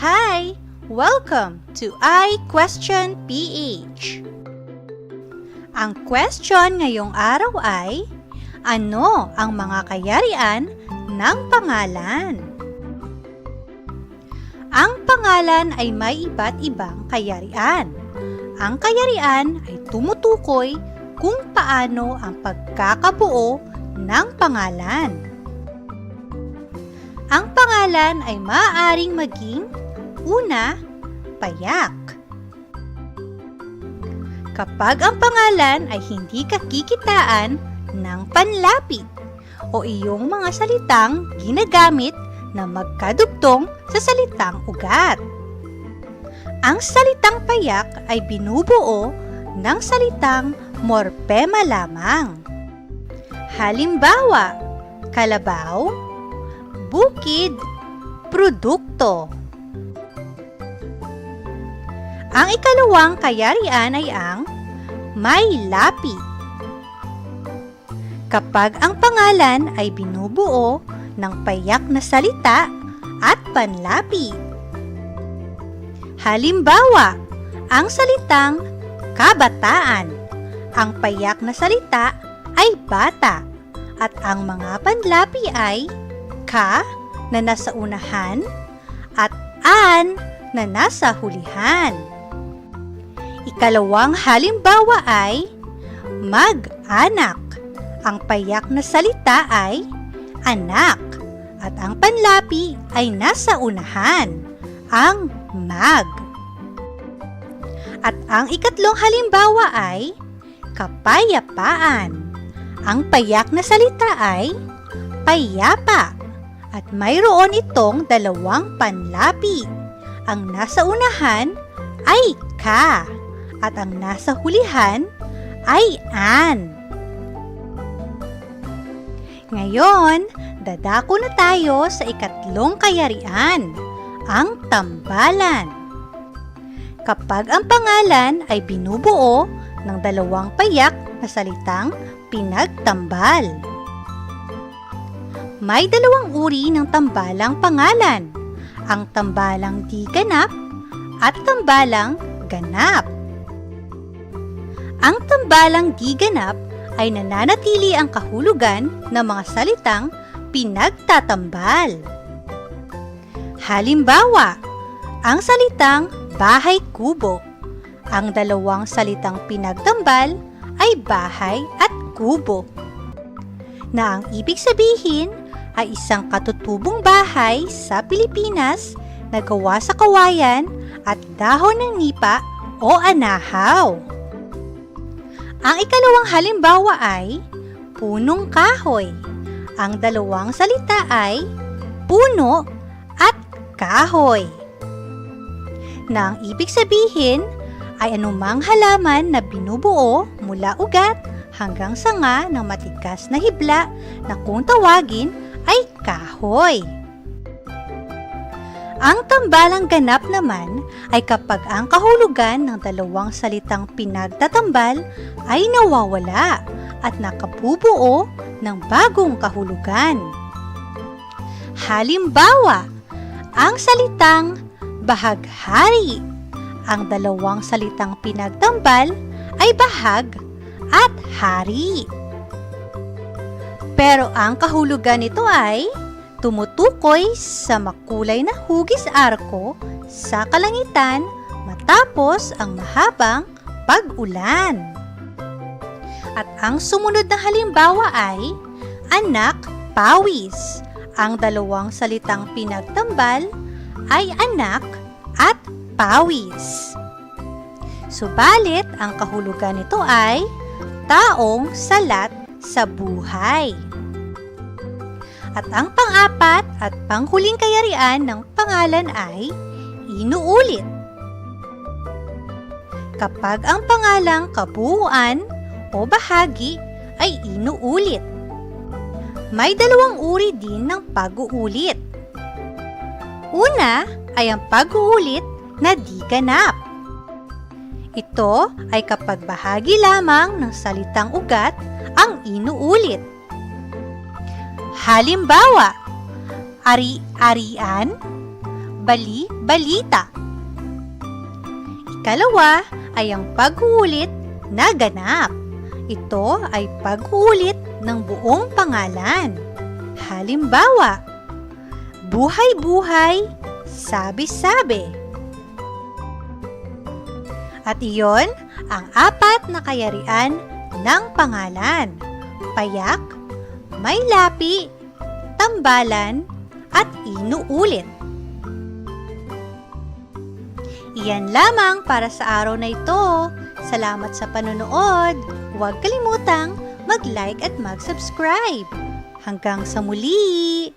Hi! Welcome to I Question PH. Ang question ngayong araw ay, ano ang mga kayarian ng pangalan? Ang pangalan ay may iba't ibang kayarian. Ang kayarian ay tumutukoy kung paano ang pagkakabuo ng pangalan. Ang pangalan ay maaaring maging una, payak. Kapag ang pangalan ay hindi kakikitaan ng panlapit o iyong mga salitang ginagamit na magkadugtong sa salitang ugat. Ang salitang payak ay binubuo ng salitang morpema lamang. Halimbawa, kalabaw, bukid, produkto. Ang ikalawang kayarian ay ang may lapi. Kapag ang pangalan ay binubuo ng payak na salita at panlapi. Halimbawa, ang salitang kabataan. Ang payak na salita ay bata at ang mga panlapi ay ka na nasa unahan at an na nasa hulihan. Ikalawang halimbawa ay mag-anak. Ang payak na salita ay anak at ang panlapi ay nasa unahan, ang mag. At ang ikatlong halimbawa ay kapayapaan. Ang payak na salita ay payapa at mayroon itong dalawang panlapi. Ang nasa unahan ay ka at ang nasa hulihan ay an. Ngayon, dadako na tayo sa ikatlong kayarian, ang tambalan. Kapag ang pangalan ay binubuo ng dalawang payak na salitang pinagtambal. May dalawang uri ng tambalang pangalan, ang tambalang di ganap at tambalang ganap. Ang tambalang di ganap ay nananatili ang kahulugan ng mga salitang pinagtatambal. Halimbawa, ang salitang bahay kubo. Ang dalawang salitang pinagtambal ay bahay at kubo. Na ang ibig sabihin ay isang katutubong bahay sa Pilipinas na gawa sa kawayan at dahon ng nipa o anahaw. Ang ikalawang halimbawa ay punong kahoy. Ang dalawang salita ay puno at kahoy. Na ang ibig sabihin ay anumang halaman na binubuo mula ugat hanggang sanga ng matigas na hibla na kung tawagin ay kahoy. Ang tambalang ganap naman ay kapag ang kahulugan ng dalawang salitang pinagtatambal ay nawawala at nakabubuo ng bagong kahulugan. Halimbawa, ang salitang bahaghari. Ang dalawang salitang pinagtambal ay bahag at hari. Pero ang kahulugan nito ay tumutukoy sa makulay na hugis arko sa kalangitan matapos ang mahabang pag-ulan. At ang sumunod na halimbawa ay anak pawis. Ang dalawang salitang pinagtambal ay anak at pawis. Subalit, ang kahulugan nito ay taong salat sa buhay. At ang pang-apat at panghuling kayarian ng pangalan ay inuulit. Kapag ang pangalang kabuuan o bahagi ay inuulit. May dalawang uri din ng pag-uulit. Una ay ang pag-uulit na di ganap. Ito ay kapag bahagi lamang ng salitang ugat ang inuulit. Halimbawa, ari-arian, bali-balita. Ikalawa ay ang pag-uulit na ganap. Ito ay pag-uulit ng buong pangalan. Halimbawa, buhay-buhay, sabi-sabi. At iyon ang apat na kayarian ng pangalan. Payak, may lapi, tambalan, at inuulit. Iyan lamang para sa araw na ito. Salamat sa panonood. Huwag kalimutang mag-like at mag-subscribe. Hanggang sa muli!